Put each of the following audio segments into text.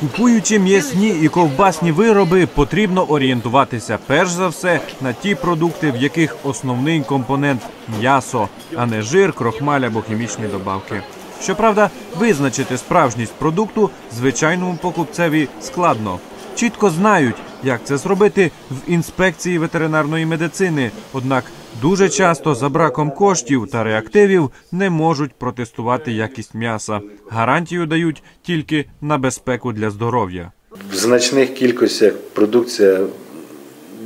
Купуючи м'ясні і ковбасні вироби, потрібно орієнтуватися перш за все на ті продукти, в яких основний компонент м'ясо, а не жир, крохмаль або хімічні добавки. Щоправда, визначити справжність продукту звичайному покупцеві складно. Чітко знають, як це зробити в інспекції ветеринарної медицини. Однак дуже часто за браком коштів та реактивів не можуть протестувати якість м'яса. Гарантію дають тільки на безпеку для здоров'я. В значних кількостях продукція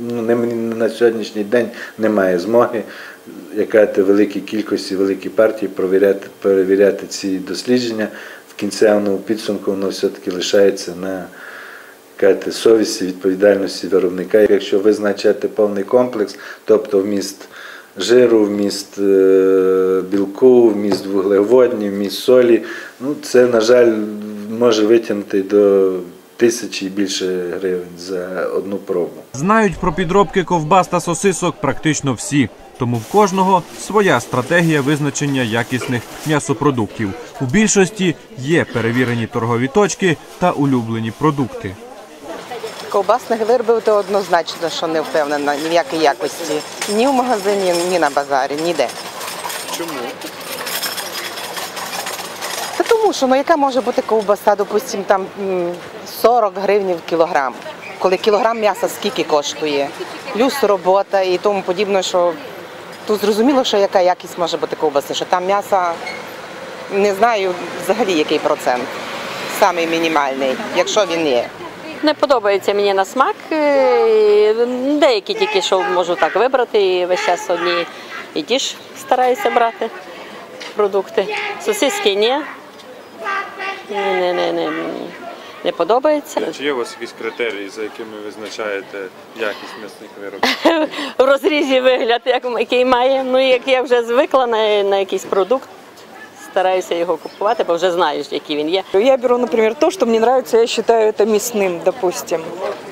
ну, на сьогоднішній день немає змоги яка те великій кількості, великій партії провіряти, перевіряти ці дослідження. В кінцевому підсумку воно все-таки лишається на кажете, совісті, відповідальності виробника. Якщо визначати повний комплекс, тобто вміст жиру, вміст е, білку, вміст вуглеводнів, вміст солі, ну це, на жаль, може витягнути до тисячі і більше гривень за одну пробу. Знають про підробки ковбас та сосисок практично всі. Тому в кожного своя стратегія визначення якісних м'ясопродуктів. У більшості є перевірені торгові точки та улюблені продукти. Ковбасних виробів то однозначно, що не впевнена ні в якій якості. Ні в магазині, ні на базарі, ніде. Чому? Та тому що ну яка може бути ковбаса, допустимо, там м, 40 гривень в кілограм. Коли кілограм м'яса скільки коштує, плюс робота і тому подібне, що тут зрозуміло, що яка якість може бути ковбаси, що там м'яса не знаю взагалі який процент. Самий мінімальний, якщо він є. Не подобається мені на смак. е, Деякі тільки що можу так вибрати, і весь час одні і ті ж стараюся брати продукти. Сосиски ні. Не, не, не, не, подобається. Чи є у вас якісь критерії, за якими визначаєте якість м'ясних виробів? В розрізі вигляд, як, який має. Ну, як я вже звикла на, на якийсь продукт, стараюся його купувати, бо вже знаю, який він є. Я беру, наприклад, то, що мені подобається, я вважаю це місним, допустим.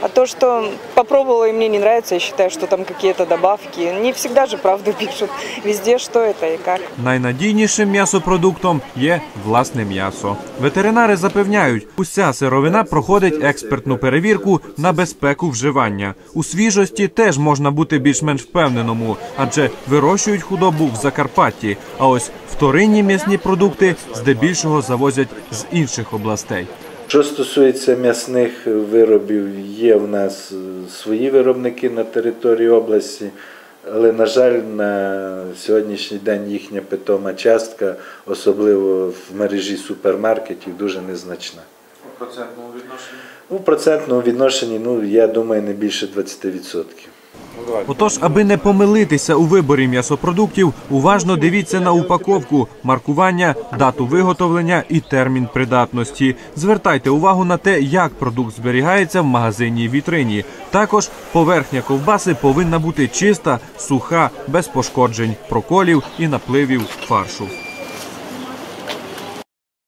А то, что попробовала и мне не нравится, я считаю, что там какие-то добавки. Не всегда же правду пишут везде, что это и как. Найнадійнішим м'ясопродуктом є власне м'ясо. Ветеринари запевняють, уся сировина проходить експертну перевірку на безпеку вживання. У свіжості теж можна бути більш-менш впевненому, адже вирощують худобу в Закарпатті. А ось вторинні м'ясні продукти здебільшого завозять з інших областей. Що стосується м'ясних виробів, є в нас свої виробники на території області, але, на жаль, на сьогоднішній день їхня питома частка, особливо в мережі супермаркетів, дуже незначна. У процентному відношенні? У процентному відношенні, ну, я думаю, не більше 20%. Ну. Отож, аби не помилитися у виборі м'ясопродуктів, уважно дивіться на упаковку, маркування, дату виготовлення і термін придатності. Звертайте увагу на те, як продукт зберігається в магазинній вітрині. Також поверхня ковбаси повинна бути чиста, суха, без пошкоджень, проколів і напливів фаршу.